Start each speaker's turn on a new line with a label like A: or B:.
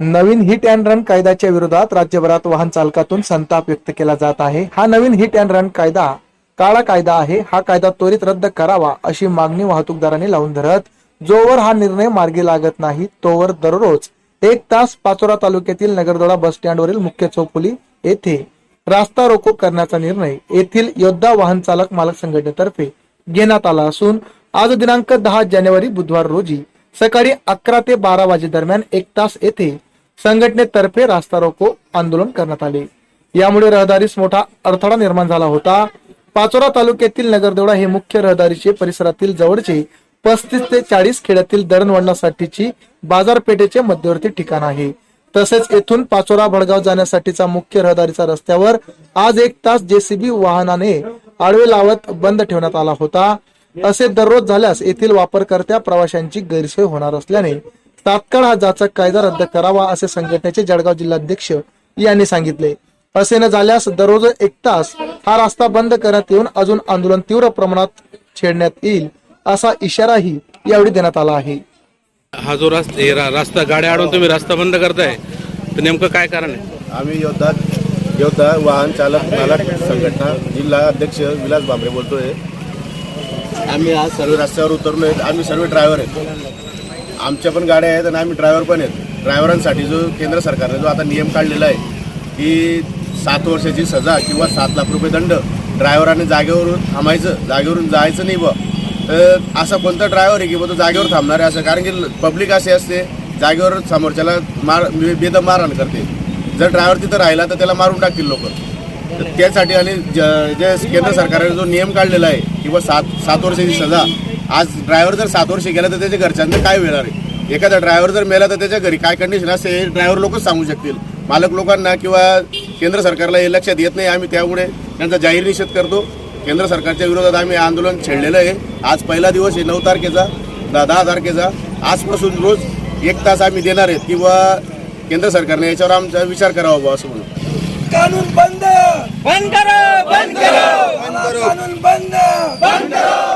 A: Naveen hit and run कायद्याच्या विरोधात राज्यभरात वाहन चालकातून संताप व्यक्त केला जात आहे. हा नवीन हिट अँड रन कायदा काळा कायदा आहे. हा कायदा त्वरित रद्द करावा अशी मागणी वाहतूकदारांनी लावून धरत जोवर हा निर्णय मार्गी लागत नाही तोवर दररोज एक तास पाचोरा तालुक्यातील नगरदोडा बस स्टँडवरील मुख्य चौफुली येथे रास्ता रोको करण्याचा निर्णय येथील योद्धा वाहन चालक मालक संघटनेतर्फे घेण्यात आला असून आज दिनांक दहा जानेवारी बुधवार रोजी सकाळी अकरा ते बारा वाजे दरम्यान एक तास येथे संघटनेतर्फे रास्ता रोको आंदोलन करण्यात आले. यामुळे रहदारीस मोठा अडथळा निर्माण झाला होता. पाचोरा तालुक्यातील नगरदेवडा हे मुख्य रहदारीचे परिसरातील जवळचे पस्तीस ते चाळीस खेड्यातील दळणवळणासाठीची बाजारपेठेचे मध्यवर्ती ठिकाण आहे. तसेच येथून पाचोरा भडगाव जाण्यासाठीचा मुख्य रहदारीचा रस्त्यावर आज एक तास जेसीबी वाहनाने आडवे लावत बंद ठेवण्यात आला होता. असे दररोज झाल्यास येथील वापरकर्त्या प्रवाशांची गैरसोय होणार असल्याने तात्काळ हा जाचक कायदा रद्द करावा असे संघटनेचे जळगाव जिल्हाध्यक्ष यांनी सांगितले. असे न झाल्यास दररोज एक तास हा रस्ता बंद करण्यात येऊन अजून आंदोलन तीव्र प्रमाणात छेडण्यात येईल असा इशाराही यावेळी देण्यात आला आहे.
B: हा जो रस्ता रस्ता गाड्या अडवून तुम्ही रस्ता बंद करताय तर नेमकं काय कारण आहे?
C: आम्ही योद्धा योद्धा वाहन चालक मालक संघटना जिल्हा अध्यक्ष विलास भांबरे बोलतोय. आम्ही आज सर्व रस्त्यावर उतरलो आहेत. आम्ही सर्व ड्रायव्हर आहेत. आमच्या पण गाड्या आहेत आणि आम्ही ड्रायव्हर पण आहेत. ड्रायव्हरांसाठी जो केंद्र सरकारने जो आता नियम काढलेला आहे की सात वर्षाची सजा किंवा सात लाख रुपये दंड ड्रायव्हराने जागेवरून थांबायचं जागेवरून जायचं नाही बा तर असा कोणता ड्रायव्हर आहे की बा तो जागेवर थांबणार आहे असं? कारण की पब्लिक असे असते जागेवर समोरच्याला मार म्हणजे बेदम मारहाण करते. जर ड्रायव्हर तिथं राहिला तर त्याला मारून टाकतील लोक. तर त्यासाठी आणि ज- जे केंद्र सरकारने जो नियम काढलेला आहे किंवा सात सात वर्षाची सजा. आज ड्रायव्हर जर सात वर्ष गेला तर त्याच्या घरच्यांना काय मिळणार आहे? एखादा ड्रायव्हर जर मेला तर त्याच्या घरी काय कंडिशन असते हे ड्रायव्हर लोकच सांगू शकतील. मालक लोकांना किंवा केंद्र सरकारला हे लक्षात येत नाही आम्ही त्यामुळे त्यांचा जाहीर निषेध करतो. केंद्र सरकारच्या विरोधात आम्ही आंदोलन छेडलेलं आहे. आज पहिला दिवस आहे नऊ तारखेचा दहा दहा तारखेचा. आजपासून रोज एक तास आम्ही देणार आहेत किंवा केंद्र सरकारने याच्यावर आमचा विचार करावा असं म्हणून.
D: कानून बंद!
E: बंद करो बंद करो। कानून बंद! बंद करो।